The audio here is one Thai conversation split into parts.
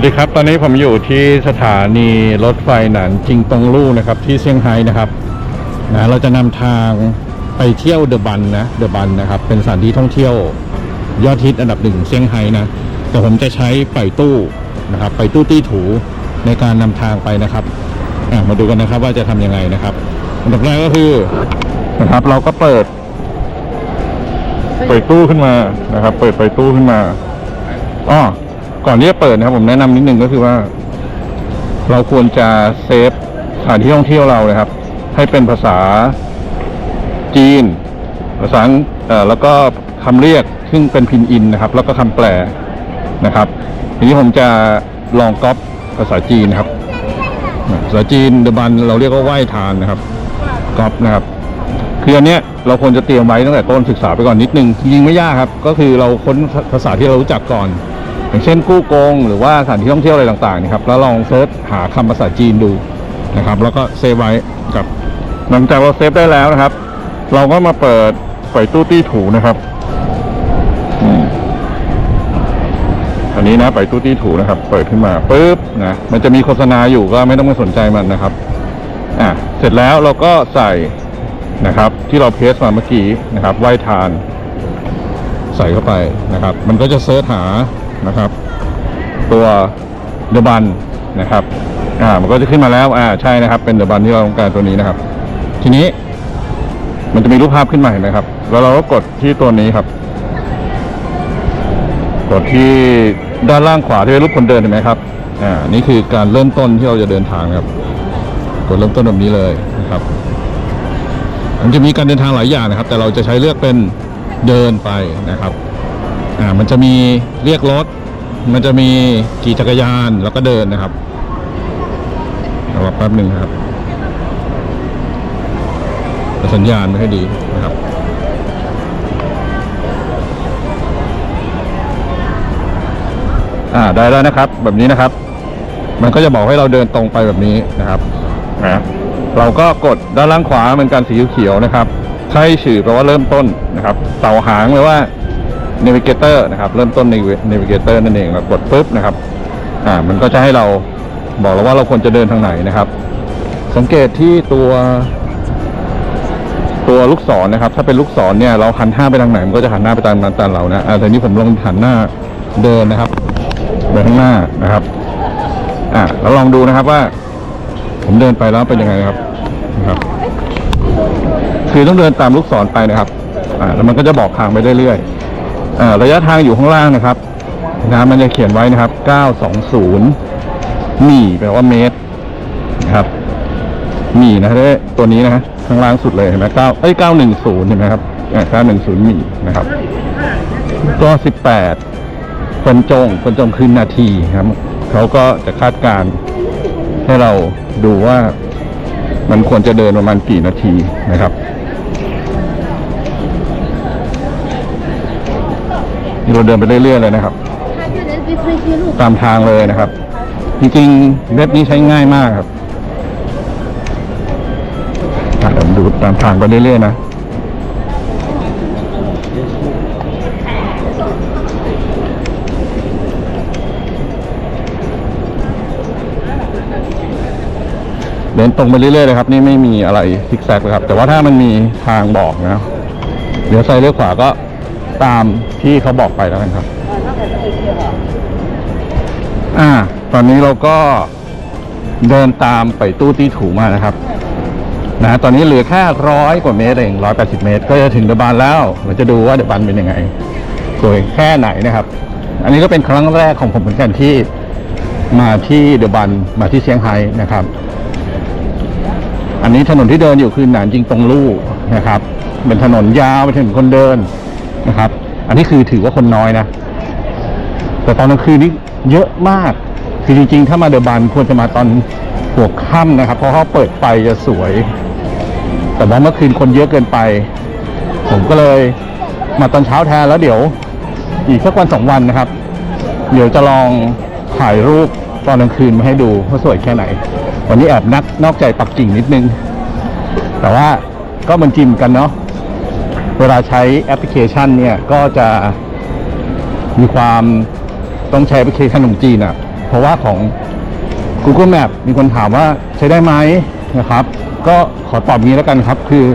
วัสดีครับ ตอนนี้ผมอยู่ที่สถานีรถไฟหนานจิงตงลู่นะครับ ที่เซี่ยงไฮ้นะครับนะเราจะนำทางไปเที่ยวเดอะบันนะเดอะบันนะครับ เป็นสถานที่ท่องเที่ยวยอดฮิตอันดับหนึ่งเซี่ยงไฮ้นะแต่ผมจะใช้ไปตู้นะครับ ไปตู้ตี้ถูในการนำทางไปนะครับมาดูกันนะครับว่าจะทำยังไงนะครับอันดับแรกก็คือนะครับ เราก็เปิด เปิดตู้ขึ้นมานะครับ เปิดไปตู้ขึ้นมาอ้อ ก่อนที่จะเปิดนะครับ ผมแนะนำนิดนึงก็คือว่า เราควรจะเซฟสถานที่ท่องเที่ยวเรานะครับ ให้เป็นภาษาจีน ภาษาแล้วก็คำเรียกซึ่งเป็นพินอินนะครับ แล้วก็คำแปลนะครับ ทีนี้ผมจะลองก๊อปภาษาจีนนะครับภาษาจีนเดบันเราเรียกว่าไหว้ทานนะครับก๊อปนะครับคืออันเนี้ยเราควรจะเตรียมไว้ตั้งแต่ต้นศึกษาไปก่อนนิดนึงจริงๆไม่ยากครับ ก็คือเราค้นภาษาที่เรารู้จักก่อน อย่างเช่นกู้กง หรือว่าสถานที่ท่องเที่ยวอะไรต่างๆนะครับแล้วลองเซิร์ชหาคำภาษาจีนดูนะครับ แล้วก็เซฟไว้กับหลังจากเราเซฟได้แล้วนะครับ เราก็มาเปิดไฟตู้ตี้ถูนะครับอันนี้นะไปตู้ตี้ถูนะครับ เปิดขึ้นมาปุ๊บนะมันจะมีโฆษณาอยู่ก็ไม่ต้องไปสนใจมันนะครับอะเสร็จแล้วเราก็ใส่นะครับ ที่เราเพสมาเมื่อกี้นะครับไหว้ทาน ใส่เข้าไปนะครับ มันก็จะเซิร์ชหา นะครับ ตัวเดบันนะครับอ่ามันก็จะขึ้นมาแล้วอ่าใช่นะครับ เป็นเดบันที่เราต้องการตัวนี้นะครับ ทีนี้ มันจะมีรูปภาพขึ้นมาเห็นไหมครับ แล้วเราก็กดที่ตัวนี้ครับ กดที่ด้านล่างขวาที่เป็นรูปคนเดินเห็นไหมครับอ่านี่คือการเริ่มต้นที่เราจะเดินทางครับ กดเริ่มต้นแบบนี้เลยนะครับมันจะมีการเดินทางหลายอย่างนะครับ แต่เราจะใช้เลือกเป็นเดินไปนะครับ อ่ามันจะมีเรียกรถ มันจะมีขี่จักรยานแล้วก็เดินนะครับรอแป๊บหนึ่งครับสัญญาณไม่ค่อยดีนะครับอ่าได้แล้วนะครับ แบบนี้นะครับ มันก็จะบอกให้เราเดินตรงไปแบบนี้นะครับนะเราก็กดด้านล่างขวาเหมือนกันสีเขียวนะครับใช่ชื่อแปลว่าเริ่มต้นนะครับเสาหางแปลว่า navigator นะครับ เริ่มต้นใน navigator นั่นเองเรากดปุ๊บนะครับ อ่า มันก็จะให้เราบอกเราว่าเราควรจะเดินทางไหนนะครับ สังเกตที่ตัวตัวลูกศรนะครับ ถ้าเป็นลูกศรเนี่ยเราหันหน้าไปทางไหนมันก็จะหันหน้าไปตามนั้นตามเรานะอ่าแต่นี้ผมลองหันหน้าเดินนะครับเดินข้างหน้านะครับ อะแล้วลองดูนะครับว่า ผมเดินไปแล้วเป็นยังไงนะครับนะครับคือต้องเดินตามลูกศรไปนะครับ อ่า แล้วมันก็จะบอกทางไปเรื่อยๆ ระยะทางอยู่ข้างล่างนะครับนะมันจะเขียนไว้นะครับ 920หมี่แปลว่าเมตรนะครับหมี่นะได้ตัวนี้นะฮะข้างล่างสุดเลยเห็นไหมเก้าเอ้ย910เห็นไหมครับอ่า910หมี่นะครับ ก็18คนจงคนจงคือนาทีครับเขาก็จะคาดการให้เราดูว่ามันควรจะเดินประมาณกี่นาทีนะครับ เราเดินไปเรื่อยๆเลยนะครับ ตามทางเลยนะครับ จริงๆเว็บนี้ใช้ง่ายมากครับเดี๋ยวดูตามทางไปเรื่อยๆนะเดินตรงไปเรื่อยๆเลยครับ นี่ไม่มีอะไรซิกแซกเลยครับ แต่ว่าถ้ามันมีทางบอกนะเดี๋ยวใส่เลี้ยวขวาก็ ตามที่เขาบอกไปแล้วกันครับ อ่า ตอนนี้เราก็เดินตามไปตู้ตี้ถูมานะครับ นะตอนนี้เหลือแค่ร้อยกว่าเมตรเองร้อยแปดสิบเมตร ก็จะถึงเดอะบานแล้ว เราจะดูว่าเดอะบานเป็นยังไงสวยแค่ไหนนะครับ อันนี้ก็เป็นครั้งแรกของผมเหมือนกันที่มาที่เดอะบันมาที่เซี่ยงไฮ้นะครับ อันนี้ถนนที่เดินอยู่คือหนานจิงตงลู่นะครับ เป็นถนนยาวไปถึงคนเดิน นะครับ อันนี้คือถือว่าคนน้อยนะ แต่ตอนกลางคืนนี่เยอะมาก คือจริงๆ ถ้ามาเดอะบันควรจะมาตอนหัวค่ำนะครับ เพราะเขาเปิดไฟจะสวย แต่ว่าเมื่อคืนคนเยอะเกินไป ผมก็เลยมาตอนเช้าแทนแล้วเดี๋ยว อีกสักวันสองวันนะครับ เดี๋ยวจะลองถ่ายรูปตอนกลางคืนมาให้ดูว่าสวยแค่ไหน วันนี้แอบนักนอกใจปักกิ่งนิดนึง แต่ว่าก็มันจิมกันเนาะ เวลาใช้แอปพลิเคชันเนี่ยก็จะมีความต้องใช้แอปพลิเคชันของจีนอะเพราะว่าของ Google Map มีคนถามว่าใช้ได้ไหมนะครับ ก็ขอตอบงี้แล้วกันครับคือ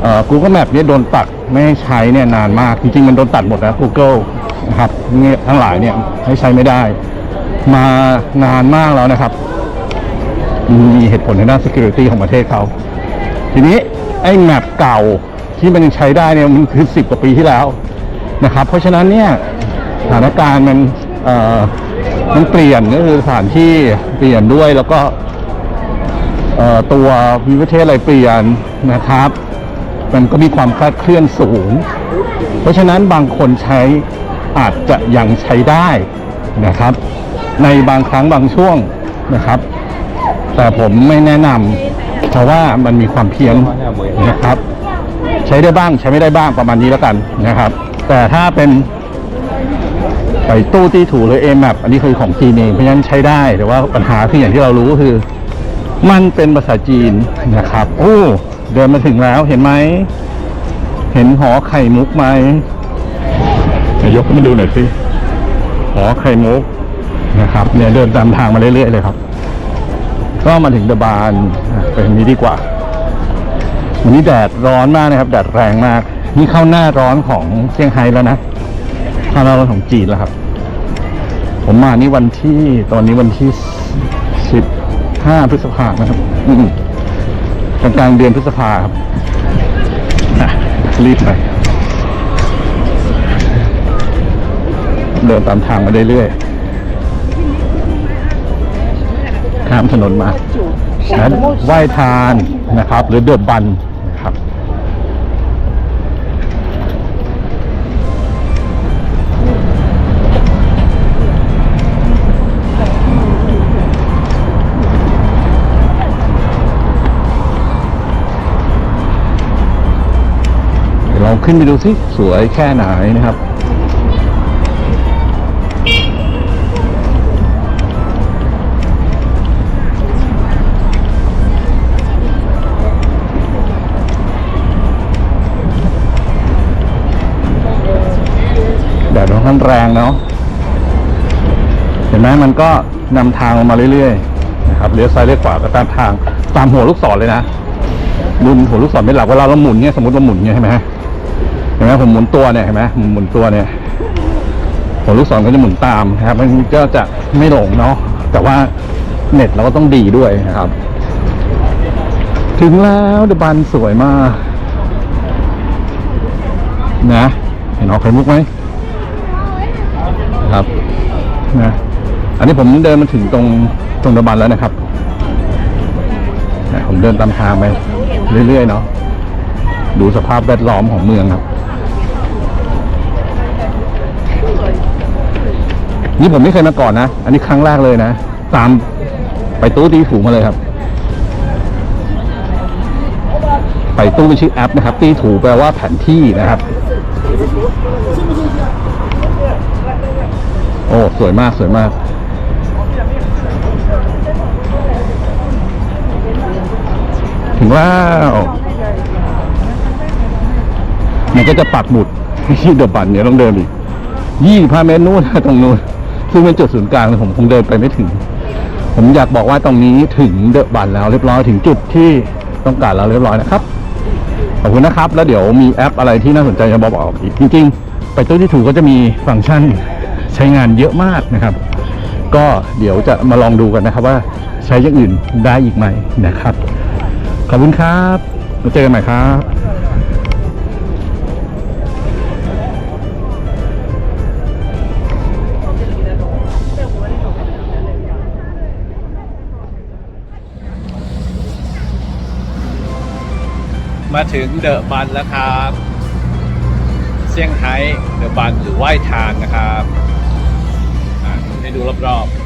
เอ่อ Google Map เนี่ยโดนตัดไม่ให้ใช้เนี่ยนานมาก จริงๆ มันโดนตัดหมดแล้ว Google นะครับเนี่ยทั้งหลายเนี่ยให้ใช้ไม่ได้ มานานมากแล้วนะครับ มีเหตุผลในด้าน security ของประเทศเขา ทีนี้ไอ้แมปเก่า ที่มันยังใช้ได้เนี่ยมันคือสิบกว่าปีที่แล้วนะครับ เพราะฉะนั้นเนี่ยสถานการณ์มันเอ่อมันเปลี่ยนก็คือสถานที่เปลี่ยนด้วยแล้วก็เอ่อตัววิวเทศอะไรเปลี่ยนนะครับ มันก็มีความคลาดเคลื่อนสูง เพราะฉะนั้นบางคนใช้อาจจะยังใช้ได้นะครับ ในบางครั้งบางช่วงนะครับ แต่ผมไม่แนะนำเพราะว่ามันมีความเพี้ยนนะครับ ช้ได้บ้างใช้ไม่ได้บ้างประมาณนี้แล้วกันนะครับ แต่ถ้าเป็นไปตู้ตีถูหรือ a m a p อันนี้คือของจีนเองเพราะฉะนั้นใช้ได้แต่ว่าปัญหาคืออย่างที่เรารู้ก็คือ มันเป็นภาษาจีนนะครับ โอ้เดินมาถึงแล้วเห็นไหมเห็นหอไข่มุกไหมยกขึ้นมาดูหน่อยสิหอไข่มุกนะครับ เนี่ยเดินตามทางมาเรื่อยๆเลยครับ ก็มาถึงเดบานอะเป็นนี้ดีกว่า วันนี้แดดร้อนมากนะครับ แดดแรงมาก นี่เข้าหน้าร้อนของเซี่ยงไฮ้แล้วนะเข้าหน้าร้อนของจีนแล้วครับ ผมมานี่วันที่ตอนนี้วันที่สิบห้าพฤษภานะครับอืมกลางกลางๆเดือนพฤษภาครับอะรีบไปเดินตามทางมาเรื่อยๆข้ามถนนมานั้นไหว้ทานนะครับ หรือเดือบบัน ลองขึ้นไปดูสิสวยแค่ไหนนะครับแดดค่อนข้างแรงเนาะเห็นไหมมันก็นำทางลงมาเรื่อยๆนะครับเลี้ยวซ้ายเลี้ยวขวาก็ตามทางตามหัวลูกศรเลยนะดูหัวลูกศรเป็นหลักเวลาเราหมุนเนี่ยสมมติเราหมุนเนี่ยเห็นไหม ห็นไหมผมหมุนตัวเนี่ยเห็นไหมผมหมุนตัวเนี่ยหัวลูกศรก็จะหมุนตามนะครับ มันก็จะไม่หลงเนาะแต่ว่าเน็ตเราก็ต้องดีด้วยนะครับ ถึงแล้วเดบันสวยมาก นะ เห็นออกไข่มุกไหมครับนะอันนี้ผมเดินมาถึงตรงตรงระบันแล้วนะครับนะผมเดินตามทางไปเรื่อยๆเนาะดูสภาพแวดล้อมของเมืองครับ นี่ผมไม่เคยมาก่อนนะ อันนี้ครั้งแรกเลยนะ ตามไปตู้ตีถูมาเลยครับ ไปตู้เป็นชื่อแอปนะครับ ตีถูแปลว่าแผนที่นะครับ โอ้ สวยมากสวยมากถึงแล้วมันก็จะปักหมุดที่เดบันเนี่ยต้องเดินอีกยี่สิบห้าเมตรนู่นตรงนู้น ซึ่งเป็นจุดศูนย์กลางเลยผมคงเดินไปไม่ถึง ผมอยากบอกว่าตรงนี้ถึงเดอะบันแล้วเรียบร้อยถึงจุดที่ต้องการแล้วเรียบร้อยนะครับ ขอบคุณนะครับ แล้วเดี๋ยวมีแอปอะไรที่น่าสนใจจะบอกออกอีกจริงๆ ไปตู้ที่ถูกก็จะมีฟังก์ชันใช้งานเยอะมากนะครับ ก็เดี๋ยวจะมาลองดูกันนะครับว่าใช้อย่างอื่นได้อีกไหมนะครับ ขอบคุณครับ เจอกันใหม่ครับ มาถึงเดอะบันแล้วครับเซี่ยงไฮ้เดอะบันหรือไหว้ทานนะครับให้ดูรอบๆ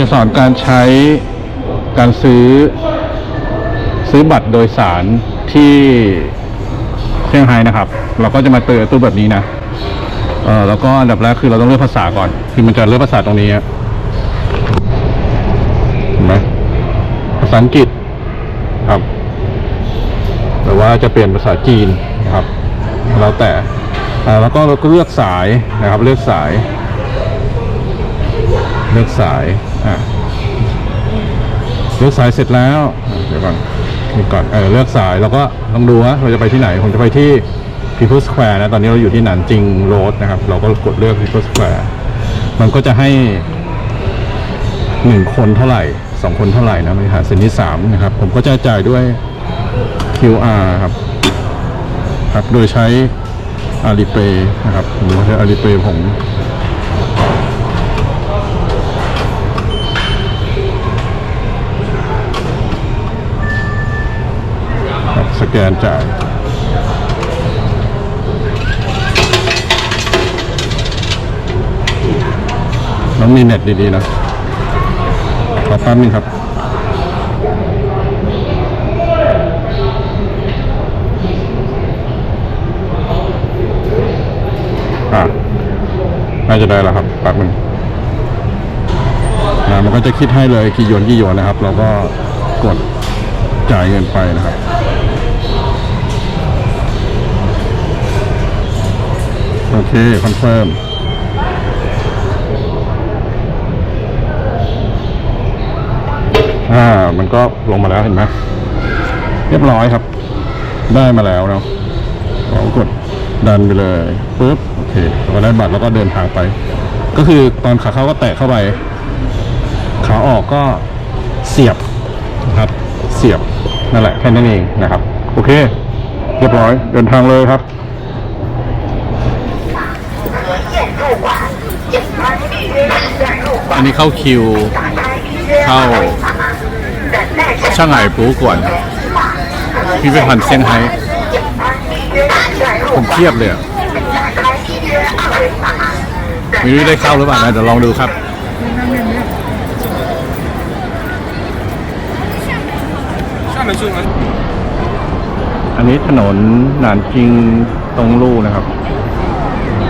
จะสอนการใช้การซื้อซื้อบัตรโดยสารที่เซี่ยงไฮ้นะครับ เราก็จะมาเจอตู้แบบนี้นะเออแล้วก็อันดับแรกคือเราต้องเลือกภาษาก่อน คือมันจะเลือกภาษาตรงนี้เห็นไหมภาษาอังกฤษครับหรือว่าจะเปลี่ยนภาษาจีนนะครับ แล้วแต่แล้วก็เราก็เลือกสายนะครับ เลือกสาย เลือกสาย เลือกสายเสร็จแล้วเดี๋ยวก่อนนี่ก่อนเออเลือกสายแล้วก็ลองดูว่าเราจะไปที่ไหนผมจะไปที่ People Square นะตอนนี้เราอยู่ที่หนานจิงโรดนะครับ เราก็กดเลือก People Square มันก็จะให้หนึ่งคนเท่าไหร่สองคนเท่าไหร่นะบริหารเส้นที่สามนะครับ ผมก็จะจ่ายด้วย QR ครับครับ โดยใช้ Alipay นะครับผมใช้ Alipay ผม สแกนจ่ายต้องมีเน็ตดีๆนะ ขอแป๊บนึงครับอะน่าจะได้แล้วครับแป๊บนึงนะมันก็จะคิดให้เลยกี่หยวนกี่หยวนนะครับ เราก็กดจ่ายเงินไปนะครับ โอเค คอนเฟิร์มอ่า มันก็ลงมาแล้วเห็นไหมเรียบร้อยครับ ได้มาแล้วเนาะเรากดดันไปเลยปุ๊บโอเคเราก็ได้บัตรแล้วก็เดินทางไป ก็คือตอนขาเข้าก็แตะเข้าไป ขาออกก็เสียบนะครับ เสียบนั่นแหละแค่นั้นเองนะครับ โอเค เรียบร้อยเดินทางเลยครับ อันนี้เข้าคิว เข้า ช่างไห่ปูก่อนพิพิธภัณฑ์เซี่ยงไฮ้ผมเทียบเลยไม่รู้ได้เข้าหรือเปล่านะเดี๋ยวลองดูครับอันนี้ถนนหนานจิงตรงลู่นะครับ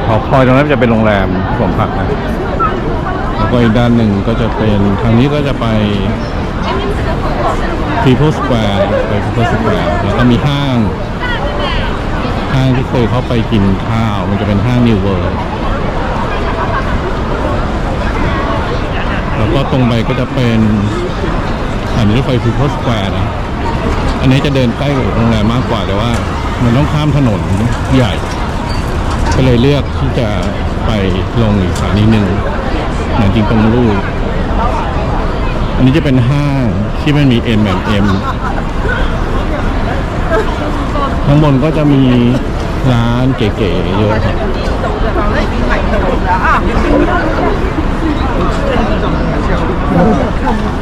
หอคอยตรงนั้นจะเป็นโรงแรมที่ผมพักนะ ก็อีกด้านหนึ่งก็จะเป็นทางนี้ก็จะไป People Square ไป People Square แล้วก็มีห้าง ห้างที่เคยเข้าไปกินข้าว มันจะเป็นห้าง New World แล้วก็ตรงไปก็จะเป็นอันนี้รถไฟ People Square นะ อันนี้จะเดินใกล้กับโรงแรมมากกว่าแต่ว่า มันต้องข้ามถนนใหญ่ ก็เลยเลือกที่จะไปลงอีกสถานีหนึ่ง หนังจริงตรงลู่อันนี้จะเป็นห้างที่มันมี M M ข้างบนก็จะมีร้านเก๋ๆเยอะครับ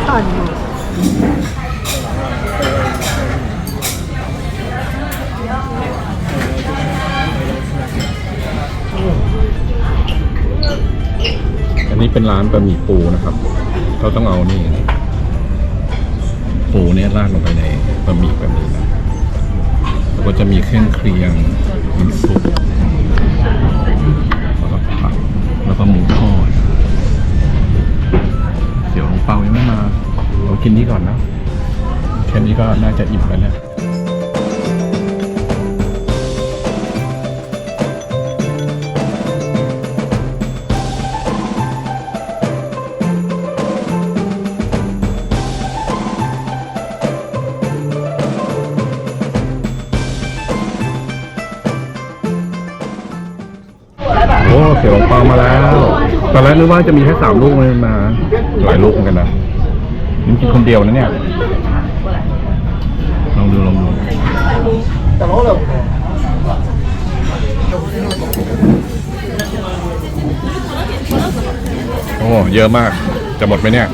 อัน นี้เป็นร้านบะหมี่ปูนะครับ เขาต้องเอานี่ ปูเนี่ยราดลงไปในบะหมี่แบบนี้นะแล้วก็จะมีเครื่องเคียงมีซุปแล้วก็ผักแล้วก็หมูทอดเดี๋ยวหลวงเปายังไม่มาเรากินนี้ก่อนนะแค่นี้ก็น่าจะอิ่มแล้วเนี่ย ตอนแรกนึกว่าจะมีแค่สามลูกมันมา หลายลูกเหมือนกันนะนี่กินคนเดียวนะเนี่ย ลองดูลองดูโอ้เยอะมาก จะหมดไหมเนี่ย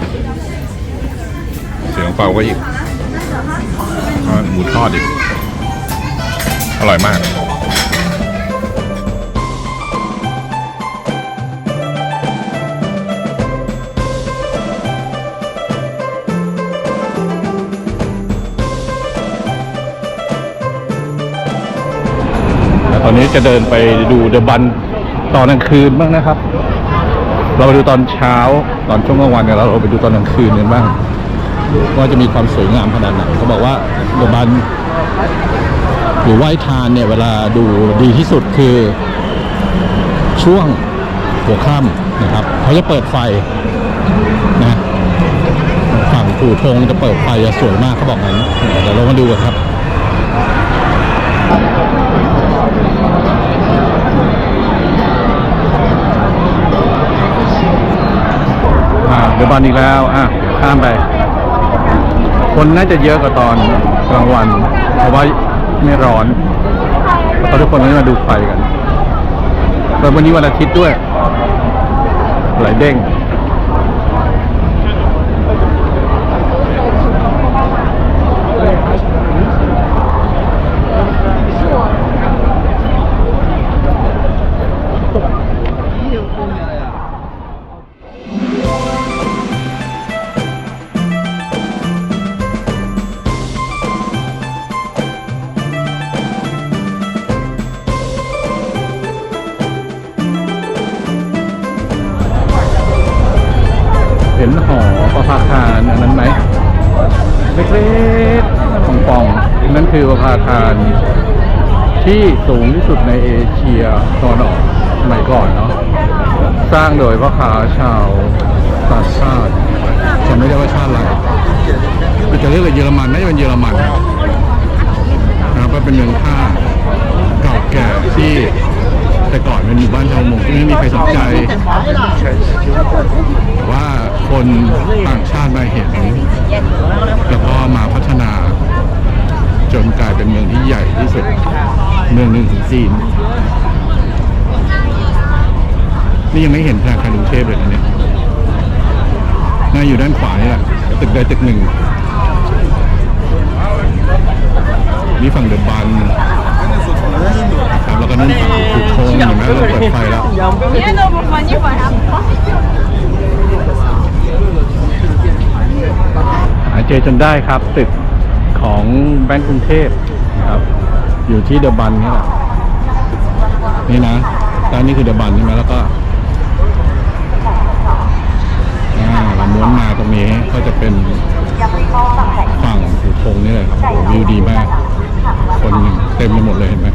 เสียงเป่าก็อีกหมูทอดอีก อร่อยมาก อนนี้จะเดินไปดูเดอะบันตอนกลางคืนบ้างนะครับ เราไปดูตอนเช้าตอนช่วงกลางวันกันแล้วเราไปดูตอนกลางคืนกันบ้างว่าจะมีความสวยงามขนาดไหนเขาบอกว่าเดอะบันหรือไหว้ทานเนี่ยเวลาดูดีที่สุดคือ ช่วงหัวค่ำนะครับเขาจะเปิดไฟนะฝั่งผู่ธงจะเปิดไฟจะสวยมากเขาบอกงั้นเดี๋ยวเรามาดูกันครับ อ่าเดี๋ยวบอลอีกแล้ว อะ ข้ามไป คนน่าจะเยอะกว่าตอนกลางวัน เพราะว่าไม่ร้อนเพราะทุกคนก็มาดูไฟกันแต่วันนี้วันอาทิตย์ด้วย หลายเด้ง ที่สูงที่สุดในเอเชียตอนออกสมัยก่อนเนาะสร้างโดยพ่อค้าชาวต่างชาติจำไม่ได้ว่าชาติอะไรคือจะเรียกว่าเยอรมันน่าจะเป็นเยอรมันนะครับก็เป็นเมืองท่าเก่าแก่ที่แต่ก่อนเป็นหมู่บ้านชาวมงที่ไม่มีใครสนใจว่าคนต่างชาติมาเห็น แล้วก็มาพัฒนา จนกลายเป็นเมืองที่ใหญ่ที่สุด เมืองหนึ่งของจีน นี่ยังไม่เห็นธนาคารกรุงเทพเลยนะเนี่ยน่าอยู่ด้านขวานี่แหละตึกใดตึกหนึ่งนี่ฝั่งเดอะบันครับแล้วก็นั่นฝั่งสุคงเห็นไหมเราเปิดไฟแล้วหาเจจนได้ครับตึก ของแบงก์กรุงเทพนะครับ อยู่ที่เดอะบันนี่แหละนี่นะร้านนี้คือเดอะบันใช่ไหมแล้วก็อ่าเราม้วนมาตรงนี้ก็จะเป็นฝั่งถูทงนี่เลยครับวิวดีมาก คนเต็มไปหมดเลยเห็นไหม